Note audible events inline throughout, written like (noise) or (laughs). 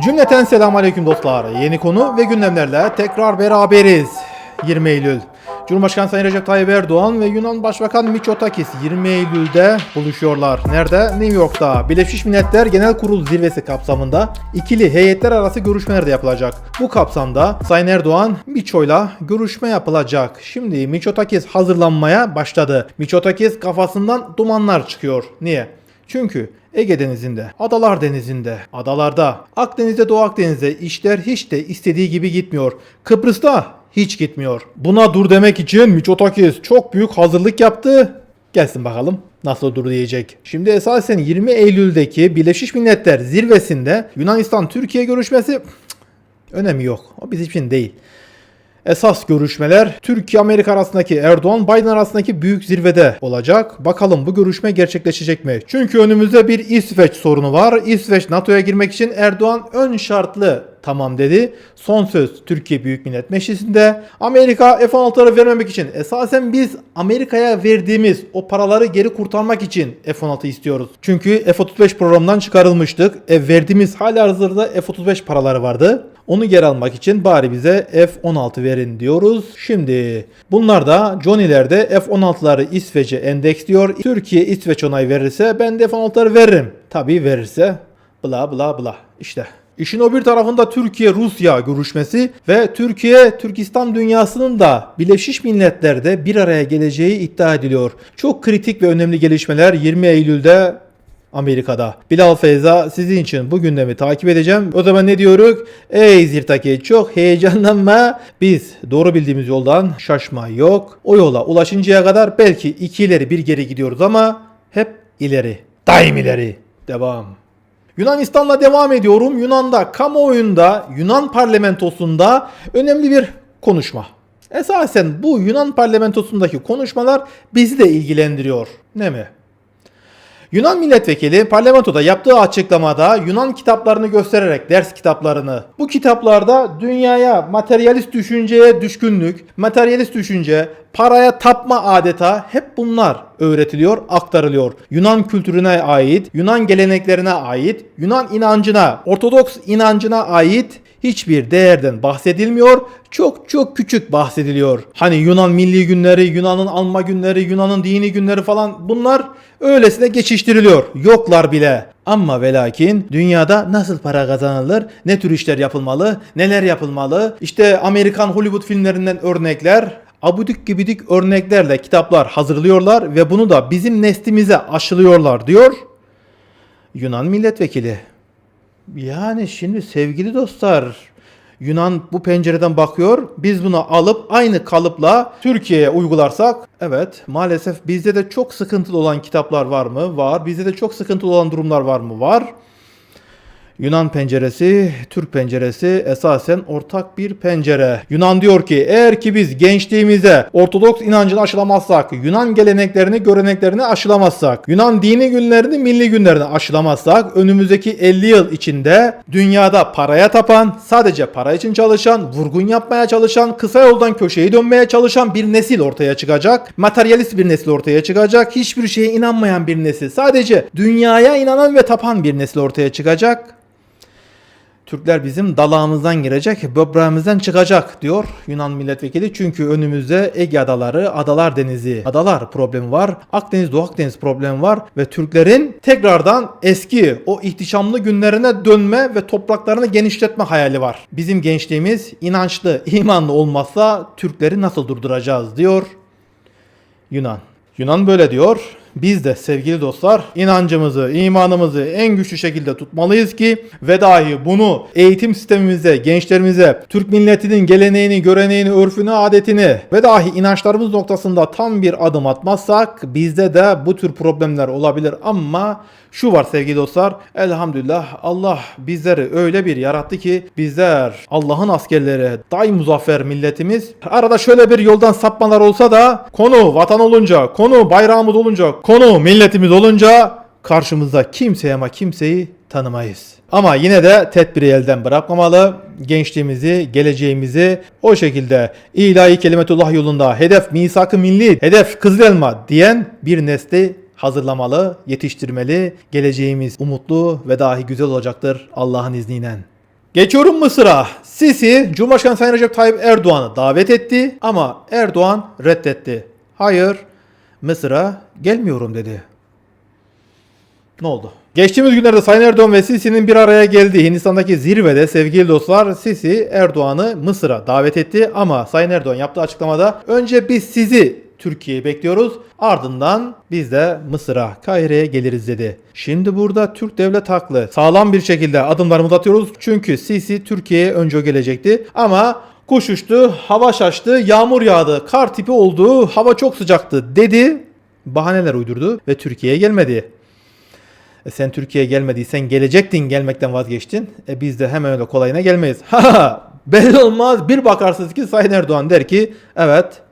Cümleten selamünaleyküm dostlar. Yeni konu ve gündemlerle tekrar beraberiz. 20 Eylül. Cumhurbaşkanı Sayın Recep Tayyip Erdoğan ve Yunan Başbakan Mitsotakis 20 Eylül'de buluşuyorlar. Nerede? New York'ta. Birleşmiş Milletler Genel Kurul zirvesi kapsamında ikili heyetler arası görüşmeler de yapılacak. Bu kapsamda Sayın Erdoğan Miço'yla görüşme yapılacak. Şimdi Mitsotakis hazırlanmaya başladı. Mitsotakis kafasından dumanlar çıkıyor. Niye? Çünkü Ege Denizi'nde, Adalar Denizi'nde, adalarda, Akdeniz'de, Doğu Akdeniz'de işler hiç de istediği gibi gitmiyor. Kıbrıs'ta hiç gitmiyor. Buna dur demek için Mitsotakis çok büyük hazırlık yaptı. Gelsin bakalım nasıl dur diyecek. Şimdi esasen 20 Eylül'deki Birleşmiş Milletler zirvesinde Yunanistan-Türkiye görüşmesi cık, önemi yok. O bizim için değil. Esas görüşmeler Türkiye-Amerika arasındaki Erdoğan-Biden arasındaki büyük zirvede olacak. Bakalım bu görüşme gerçekleşecek mi? Çünkü önümüzde bir İsveç sorunu var. İsveç NATO'ya girmek için Erdoğan ön şartlı tamam dedi. Son söz Türkiye Büyük Millet Meclisi'nde. Amerika F-16'ları vermemek için esasen biz Amerika'ya verdiğimiz o paraları geri kurtarmak için F-16 istiyoruz. Çünkü F-35 programından çıkarılmıştık. E, verdiğimiz hala hazırda F-35 paraları vardı. Onu geri almak için bari bize F-16 verin diyoruz. Şimdi bunlar da Johnny'lerde F-16'ları İsveç'e endeksliyor. Türkiye İsveç onay verirse ben de F-16'ları veririm. Tabii verirse bla bla bla işte. İşin o bir tarafında Türkiye-Rusya görüşmesi ve Türkiye-Türkistan dünyasının da Birleşmiş Milletler'de bir araya geleceği iddia ediliyor. Çok kritik ve önemli gelişmeler 20 Eylül'de Amerika'da. Bilal Feyza sizin için bu gündemi takip edeceğim. O zaman ne diyoruz? Ey Zirtaki çok heyecanlanma. Biz doğru bildiğimiz yoldan şaşma yok. O yola ulaşıncaya kadar belki iki ileri bir geri gidiyoruz ama hep ileri. Daim ileri. Devam. Yunanistan'la devam ediyorum. Yunan'da kamuoyunda, Yunan parlamentosunda önemli bir konuşma. Esasen bu Yunan parlamentosundaki konuşmalar bizi de ilgilendiriyor. Ne mi? Yunan milletvekili parlamentoda yaptığı açıklamada Yunan kitaplarını göstererek ders kitaplarını bu kitaplarda dünyaya materyalist düşünceye düşkünlük, materyalist düşünce, paraya tapma adeta hep bunlar öğretiliyor, aktarılıyor. Yunan kültürüne ait, Yunan geleneklerine ait, Yunan inancına, Ortodoks inancına ait hiçbir değerden bahsedilmiyor. Çok çok küçük bahsediliyor. Hani Yunan milli günleri, Yunan'ın alma günleri, Yunan'ın dini günleri falan bunlar öylesine geçiştiriliyor. Yoklar bile. Ama ve lakin dünyada nasıl para kazanılır, ne tür işler yapılmalı, neler yapılmalı, işte Amerikan Hollywood filmlerinden örnekler, abudik gibidik örneklerle kitaplar hazırlıyorlar ve bunu da bizim neslimize aşılıyorlar diyor Yunan milletvekili. Yani şimdi sevgili dostlar Yunan bu pencereden bakıyor. Biz bunu alıp aynı kalıpla Türkiye'ye uygularsak evet maalesef bizde de çok sıkıntılı olan kitaplar var mı? Var. Bizde de çok sıkıntılı olan durumlar var mı? Var. Yunan penceresi, Türk penceresi esasen ortak bir pencere. Yunan diyor ki eğer ki biz gençliğimize Ortodoks inancını aşılamazsak, Yunan geleneklerini, göreneklerini aşılamazsak, Yunan dini günlerini, milli günlerini aşılamazsak önümüzdeki 50 yıl içinde dünyada paraya tapan, sadece para için çalışan, vurgun yapmaya çalışan, kısa yoldan köşeyi dönmeye çalışan bir nesil ortaya çıkacak. Materyalist bir nesil ortaya çıkacak. Hiçbir şeye inanmayan bir nesil. Sadece dünyaya inanan ve tapan bir nesil ortaya çıkacak. Türkler bizim dalağımızdan girecek, böbreğimizden çıkacak diyor Yunan milletvekili. Çünkü önümüzde Ege adaları, Adalar Denizi, adalar problemi var. Akdeniz, Doğu Akdeniz problemi var ve Türklerin tekrardan eski o ihtişamlı günlerine dönme ve topraklarını genişletme hayali var. Bizim gençliğimiz inançlı, imanlı olmazsa Türkleri nasıl durduracağız diyor Yunan. Yunan böyle diyor. Biz de sevgili dostlar inancımızı, imanımızı en güçlü şekilde tutmalıyız ki ve dahi bunu eğitim sistemimize, gençlerimize, Türk milletinin geleneğini, göreneğini, örfünü, adetini ve dahi inançlarımız noktasında tam bir adım atmazsak bizde de bu tür problemler olabilir. Ama şu var sevgili dostlar elhamdülillah Allah bizleri öyle bir yarattı ki bizler Allah'ın askerleri daim muzaffer milletimiz. Arada şöyle bir yoldan sapmalar olsa da konu vatan olunca konu bayrağımız olunca konu milletimiz olunca karşımızda kimseye ama kimseyi tanımayız. Ama yine de tedbiri elden bırakmamalı. Gençliğimizi, geleceğimizi o şekilde ilahi kelimetullah yolunda hedef misak-ı milli, hedef kızıl elma diyen bir nesli hazırlamalı, yetiştirmeli. Geleceğimiz umutlu ve dahi güzel olacaktır Allah'ın izniyle. Geçiyorum Mısır'a. Sisi, Cumhurbaşkanı Sayın Recep Tayyip Erdoğan'ı davet etti ama Erdoğan reddetti. Hayır, Mısır'a gelmiyorum dedi. Ne oldu? Geçtiğimiz günlerde Sayın Erdoğan ve Sisi'nin bir araya geldiği Hindistan'daki zirvede sevgili dostlar Sisi Erdoğan'ı Mısır'a davet etti ama Sayın Erdoğan yaptığı açıklamada önce biz sizi Türkiye'ye bekliyoruz ardından biz de Mısır'a Kahire'ye geliriz dedi. Şimdi burada Türk devlet haklı. Sağlam bir şekilde adımlarımızı atıyoruz çünkü Sisi Türkiye'ye önce gelecekti ama kuş uçtu, hava şaştı, yağmur yağdı, kar tipi oldu, hava çok sıcaktı dedi. Bahaneler uydurdu ve Türkiye'ye gelmedi. E sen Türkiye'ye gelmediysen gelecektin gelmekten vazgeçtin. E biz de hemen öyle kolayına gelmeyiz. (laughs) Ha belli olmaz bir bakarsınız ki Sayın Erdoğan der ki evet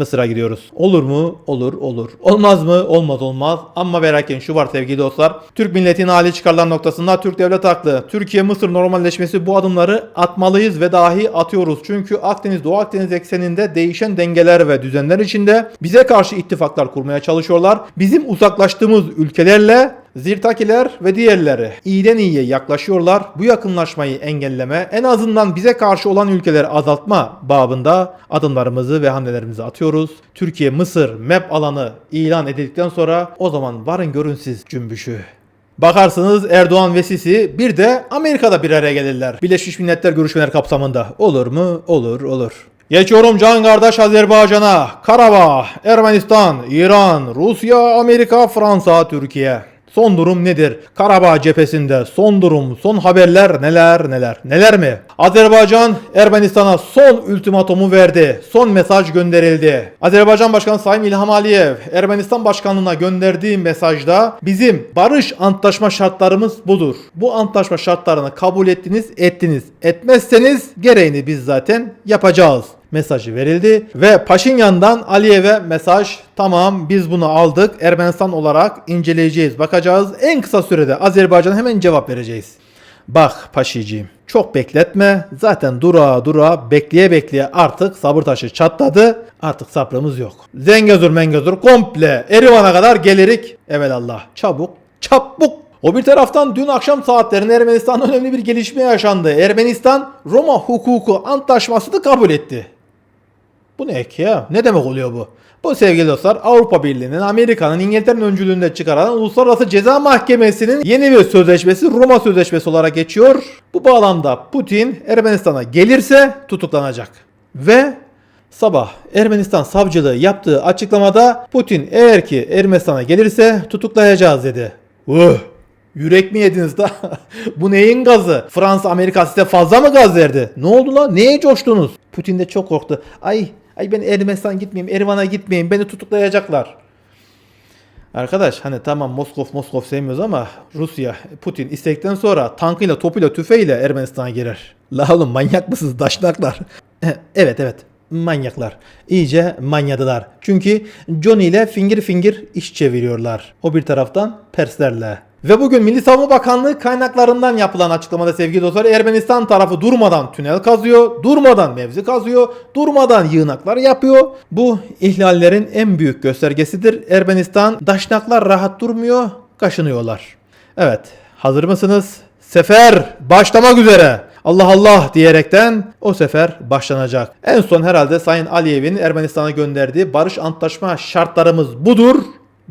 Mısır'a gidiyoruz. Olur mu? Olur olur. Olmaz mı? Olmaz olmaz. Ama ve lakin şu var sevgili dostlar. Türk milletinin hali çıkarlar noktasında Türk devlet haklı. Türkiye-Mısır normalleşmesi bu adımları atmalıyız ve dahi atıyoruz. Çünkü Akdeniz Doğu Akdeniz ekseninde değişen dengeler ve düzenler içinde bize karşı ittifaklar kurmaya çalışıyorlar. Bizim uzaklaştığımız ülkelerle Zirtakiler ve diğerleri iyiden iyiye yaklaşıyorlar. Bu yakınlaşmayı engelleme, en azından bize karşı olan ülkeleri azaltma babında adımlarımızı ve hamlelerimizi atıyoruz. Türkiye Mısır MEP alanı ilan edildikten sonra o zaman varın görün siz cümbüşü. Bakarsınız Erdoğan ve Sisi bir de Amerika'da bir araya gelirler. Birleşmiş Milletler görüşmeler kapsamında. Olur mu? Olur, olur. Geçiyorum can kardeş Azerbaycan'a, Karabağ, Ermenistan, İran, Rusya, Amerika, Fransa, Türkiye. Son durum nedir? Karabağ cephesinde son durum, son haberler neler neler. Neler mi? Azerbaycan Ermenistan'a son ultimatomu verdi. Son mesaj gönderildi. Azerbaycan Başkanı Sayın İlham Aliyev Ermenistan Başkanlığına gönderdiği mesajda bizim barış antlaşma şartlarımız budur. Bu antlaşma şartlarını kabul ettiniz, ettiniz. Etmezseniz gereğini biz zaten yapacağız mesajı verildi ve Paşinyan'dan Aliyev'e mesaj tamam biz bunu aldık Ermenistan olarak inceleyeceğiz bakacağız en kısa sürede Azerbaycan'a hemen cevap vereceğiz. Bak Paşiciğim çok bekletme zaten dura dura bekleye bekleye artık sabır taşı çatladı artık sabrımız yok. Zengezur mengezur komple Erivan'a kadar gelirik evelallah çabuk çabuk o bir taraftan dün akşam saatlerinde Ermenistan'da önemli bir gelişme yaşandı. Ermenistan Roma hukuku antlaşmasını kabul etti. Bu ne ki ya? Ne demek oluyor bu? Bu sevgili dostlar Avrupa Birliği'nin, Amerika'nın, İngiltere'nin öncülüğünde çıkarılan Uluslararası Ceza Mahkemesi'nin yeni bir sözleşmesi Roma Sözleşmesi olarak geçiyor. Bu bağlamda Putin Ermenistan'a gelirse tutuklanacak. Ve sabah Ermenistan savcılığı yaptığı açıklamada Putin eğer ki Ermenistan'a gelirse tutuklayacağız dedi. Uh, Yürek mi yediniz da? (laughs) Bu neyin gazı? Fransa, Amerika size fazla mı gaz verdi? Ne oldu lan? Neye coştunuz? Putin de çok korktu. Ay, ay ben Ermenistan gitmeyeyim, Erivan'a gitmeyeyim. Beni tutuklayacaklar. Arkadaş hani tamam Moskov Moskov sevmiyoruz ama Rusya Putin istekten sonra tankıyla topuyla tüfeğiyle Ermenistan'a girer. La oğlum manyak mısınız daşnaklar? (laughs) evet evet manyaklar. İyice manyadılar. Çünkü Johnny ile finger finger iş çeviriyorlar. O bir taraftan Perslerle. Ve bugün Milli Savunma Bakanlığı kaynaklarından yapılan açıklamada sevgili dostlar Ermenistan tarafı durmadan tünel kazıyor, durmadan mevzi kazıyor, durmadan yığınaklar yapıyor. Bu ihlallerin en büyük göstergesidir. Ermenistan daşnaklar rahat durmuyor, kaşınıyorlar. Evet, hazır mısınız? Sefer başlamak üzere. Allah Allah diyerekten o sefer başlanacak. En son herhalde Sayın Aliyev'in Ermenistan'a gönderdiği barış antlaşma şartlarımız budur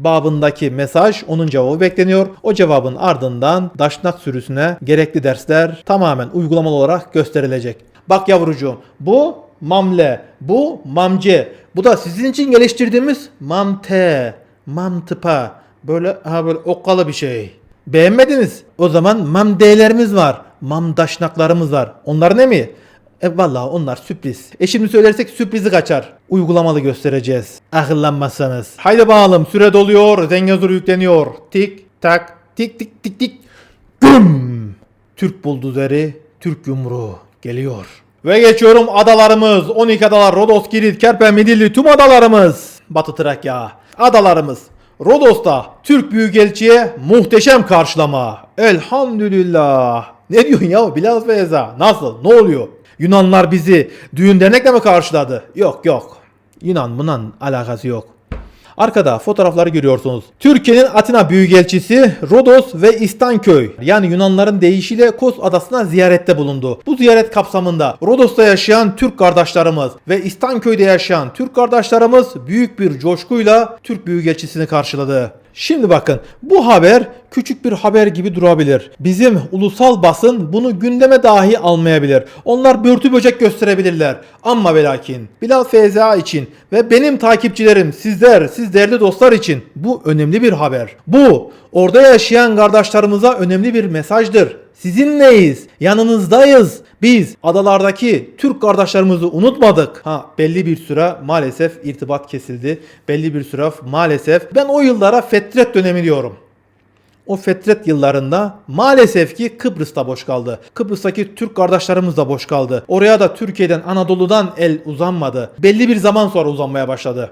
babındaki mesaj onun cevabı bekleniyor. O cevabın ardından Daşnak sürüsüne gerekli dersler tamamen uygulamalı olarak gösterilecek. Bak yavrucuğum bu mamle, bu mamce, bu da sizin için geliştirdiğimiz mamte, mamtıpa. Böyle ha böyle okkalı bir şey. Beğenmediniz? O zaman mamdelerimiz var. Mamdaşnaklarımız var. Onlar ne mi? E vallahi onlar sürpriz. E şimdi söylersek sürprizi kaçar. Uygulamalı göstereceğiz. Akıllanmazsanız. Haydi bakalım süre doluyor. Zengezur yükleniyor. Tik tak tik tik tik tik. Güm. Türk bulduzeri, Türk yumruğu geliyor. Ve geçiyorum adalarımız. 12 adalar Rodos, Girit, Kerpen, Midilli tüm adalarımız. Batı Trakya. Adalarımız. Rodos'ta Türk Büyükelçiye muhteşem karşılama. Elhamdülillah. Ne diyorsun ya Bilal Feyza? Nasıl? Ne oluyor? Yunanlar bizi düğün dernekle mi karşıladı? Yok yok. Yunan bundan alakası yok. Arkada fotoğrafları görüyorsunuz. Türkiye'nin Atina Büyükelçisi Rodos ve İstanköy yani Yunanların deyişiyle Kos adasına ziyarette bulundu. Bu ziyaret kapsamında Rodos'ta yaşayan Türk kardeşlerimiz ve İstanköy'de yaşayan Türk kardeşlerimiz büyük bir coşkuyla Türk Büyükelçisini karşıladı. Şimdi bakın bu haber küçük bir haber gibi durabilir. Bizim ulusal basın bunu gündeme dahi almayabilir. Onlar börtü böcek gösterebilirler. Ama ve lakin Bilal FZA için ve benim takipçilerim sizler, siz değerli dostlar için bu önemli bir haber. Bu orada yaşayan kardeşlerimize önemli bir mesajdır. Sizinleyiz, yanınızdayız. Biz adalardaki Türk kardeşlerimizi unutmadık. Ha belli bir süre maalesef irtibat kesildi. Belli bir süre maalesef ben o yıllara fetret dönemi diyorum. O fetret yıllarında maalesef ki Kıbrıs'ta boş kaldı. Kıbrıs'taki Türk kardeşlerimiz de boş kaldı. Oraya da Türkiye'den Anadolu'dan el uzanmadı. Belli bir zaman sonra uzanmaya başladı.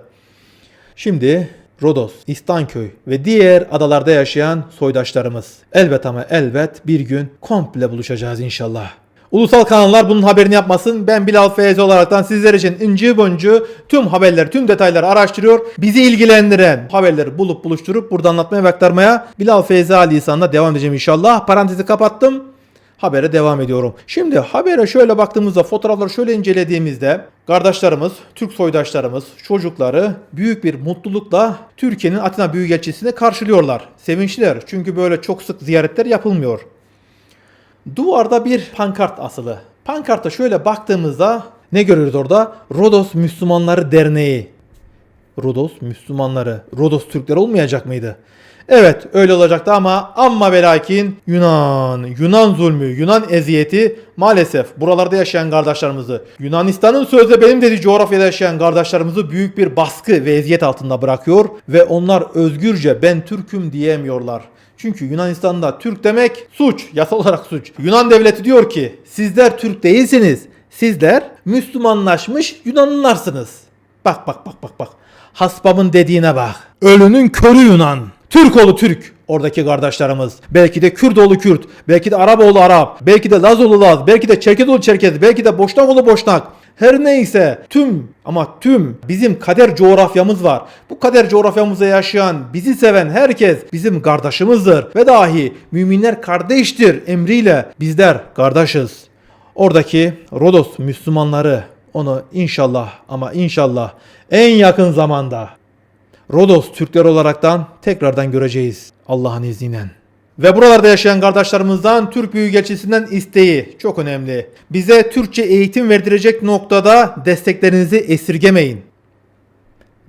Şimdi Rodos, İstanköy ve diğer adalarda yaşayan soydaşlarımız. Elbet ama elbet bir gün komple buluşacağız inşallah. Ulusal kanallar bunun haberini yapmasın. Ben Bilal Feyzi olaraktan sizler için inci boncu tüm haberleri, tüm detayları araştırıyor. Bizi ilgilendiren haberleri bulup buluşturup burada anlatmaya ve aktarmaya Bilal Feyzi Ali İhsan'la devam edeceğim inşallah. Parantezi kapattım. Habere devam ediyorum. Şimdi habere şöyle baktığımızda fotoğrafları şöyle incelediğimizde kardeşlerimiz, Türk soydaşlarımız, çocukları büyük bir mutlulukla Türkiye'nin Atina Büyükelçisi'ni karşılıyorlar. Sevinçliler çünkü böyle çok sık ziyaretler yapılmıyor. Duvarda bir pankart asılı. Pankarta şöyle baktığımızda ne görürüz orada? Rodos Müslümanları Derneği. Rodos Müslümanları. Rodos Türkler olmayacak mıydı? Evet öyle olacaktı ama amma ve lakin Yunan, Yunan zulmü, Yunan eziyeti maalesef buralarda yaşayan kardeşlerimizi, Yunanistan'ın sözde benim dediği coğrafyada yaşayan kardeşlerimizi büyük bir baskı ve eziyet altında bırakıyor ve onlar özgürce ben Türk'üm diyemiyorlar. Çünkü Yunanistan'da Türk demek suç, yasal olarak suç. Yunan devleti diyor ki sizler Türk değilsiniz. Sizler Müslümanlaşmış Yunanlılarsınız. Bak bak bak bak bak. Hasbamın dediğine bak. Ölünün körü Yunan. Türk oğlu Türk. Oradaki kardeşlerimiz. Belki de Kürt oğlu Kürt. Belki de Arap oğlu Arap. Belki de Laz oğlu Laz. Belki de Çerkez oğlu Çerkez. Belki de Boşnak oğlu Boşnak. Her neyse tüm ama tüm bizim kader coğrafyamız var. Bu kader coğrafyamızda yaşayan, bizi seven herkes bizim kardeşimizdir. Ve dahi müminler kardeştir emriyle bizler kardeşiz. Oradaki Rodos Müslümanları onu inşallah ama inşallah en yakın zamanda Rodos Türkler olaraktan tekrardan göreceğiz Allah'ın izniyle. Ve buralarda yaşayan kardeşlerimizden Türk Büyükelçisi'nden isteği çok önemli. Bize Türkçe eğitim verdirecek noktada desteklerinizi esirgemeyin.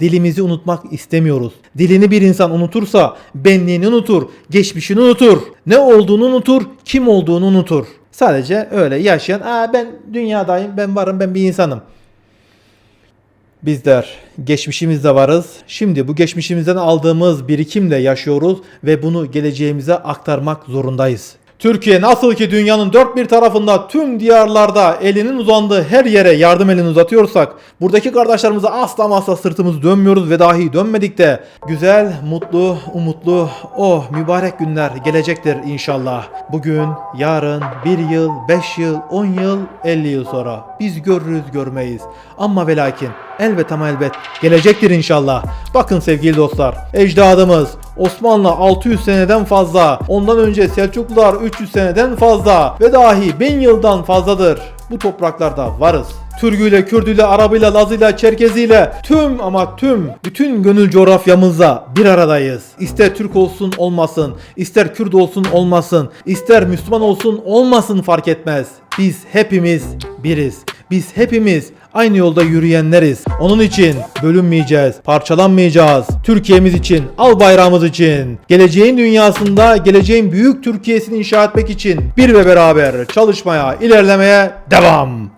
Dilimizi unutmak istemiyoruz. Dilini bir insan unutursa benliğini unutur, geçmişini unutur, ne olduğunu unutur, kim olduğunu unutur. Sadece öyle yaşayan, Aa, ben dünyadayım, ben varım, ben bir insanım. Bizler geçmişimizde varız. Şimdi bu geçmişimizden aldığımız birikimle yaşıyoruz ve bunu geleceğimize aktarmak zorundayız. Türkiye nasıl ki dünyanın dört bir tarafında tüm diyarlarda elinin uzandığı her yere yardım elini uzatıyorsak buradaki kardeşlerimize asla asla sırtımızı dönmüyoruz ve dahi dönmedik de güzel, mutlu, umutlu o mübarek günler gelecektir inşallah. Bugün, yarın, bir yıl, beş yıl, on yıl, elli yıl sonra biz görürüz görmeyiz. Ama ve lakin elbet ama elbet gelecektir inşallah. Bakın sevgili dostlar ecdadımız Osmanlı 600 seneden fazla ondan önce Selçuklular 300 seneden fazla ve dahi 1000 yıldan fazladır bu topraklarda varız. Türküyle, Kürdüyle, Arabıyla, Lazıyla, Çerkeziyle tüm ama tüm bütün gönül coğrafyamızda bir aradayız. İster Türk olsun olmasın, ister Kürt olsun olmasın, ister Müslüman olsun olmasın fark etmez. Biz hepimiz biriz. Biz hepimiz aynı yolda yürüyenleriz. Onun için bölünmeyeceğiz, parçalanmayacağız. Türkiye'miz için, al bayrağımız için, geleceğin dünyasında geleceğin büyük Türkiye'sini inşa etmek için bir ve beraber çalışmaya, ilerlemeye devam.